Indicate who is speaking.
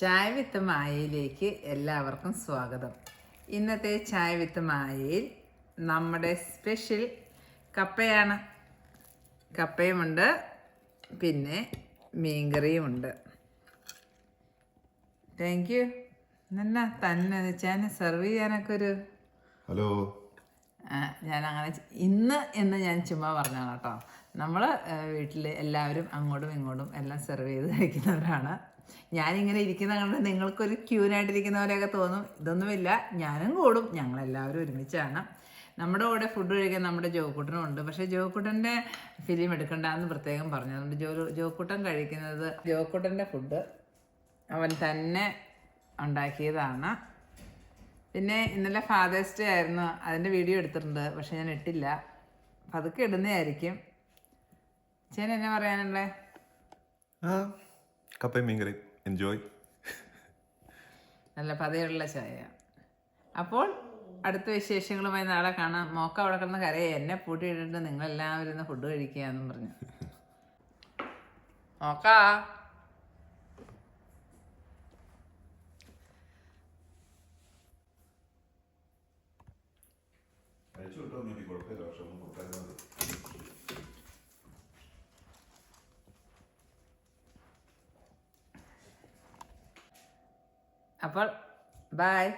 Speaker 1: ചായ വിത്ത് മായയിലേക്ക് എല്ലാവർക്കും സ്വാഗതം. ഇന്നത്തെ ചായ വിത്ത് മായയിൽ നമ്മുടെ സ്പെഷ്യൽ കപ്പയാണ്. കപ്പയുമുണ്ട് പിന്നെ മീൻകറിയുമുണ്ട്. താങ്ക് യു എന്നാ തന്നെ ചേന സെർവ് ചെയ്യാനൊക്കെ ഒരു
Speaker 2: ഹലോ
Speaker 1: ഞാൻ അങ്ങനെ ഇന്ന് എന്ന് ഞാൻ ചുമ്മാ പറഞ്ഞാണ് കേട്ടോ. നമ്മൾ വീട്ടിൽ എല്ലാവരും അങ്ങോട്ടും ഇങ്ങോട്ടും എല്ലാം സെർവ് ചെയ്ത് കഴിക്കുന്നവരാണ്. ഞാനിങ്ങനെ ഇരിക്കുന്ന കണ്ട് നിങ്ങൾക്കൊരു ക്യൂനായിട്ടിരിക്കുന്നവരെയൊക്കെ തോന്നും. ഇതൊന്നുമില്ല. ഞാനും കൂടും. ഞങ്ങളെല്ലാവരും ഒരുമിച്ചാണ്. നമ്മുടെ കൂടെ ഫുഡ് കഴിക്കാൻ നമ്മുടെ ജോക്കുട്ടനും ഉണ്ട്. പക്ഷേ ജോക്കുട്ടന്റെ ഫിലിം എടുക്കണ്ടെന്ന് പ്രത്യേകം പറഞ്ഞു. അതുകൊണ്ട് ജോ ജോക്കുട്ടൻ കഴിക്കുന്നത് ജോക്കുട്ടന്റെ ഫുഡ് അവൻ തന്നെ ഉണ്ടാക്കിയതാണ്. പിന്നെ ഇന്നലെ ഫാദേഴ്സ് ഡേ ആയിരുന്നു. അതിന്റെ വീഡിയോ എടുത്തിട്ടുണ്ട്. പക്ഷേ ഞാൻ ഇട്ടില്ല. പതുക്കെ ഇടുന്നതായിരിക്കും. ചേന എന്നാ പറയാനുള്ളേ?
Speaker 2: ആ കപ്പയും മീൻകറി. എൻജോയ്
Speaker 1: നല്ല പതയുള്ള ചായ. അപ്പോൾ അടുത്ത വിശേഷങ്ങളുമായി നാളെ കാണാം. മോക്ക അവിടെ കിടന്ന് കരയെ. എന്നെ പൂട്ടിയിട്ടിട്ട് നിങ്ങളെല്ലാവരും ഇന്ന് ഫുഡ് കഴിക്കുക എന്നും പറഞ്ഞു മോക്കാ അപ്പോൾ ബായ്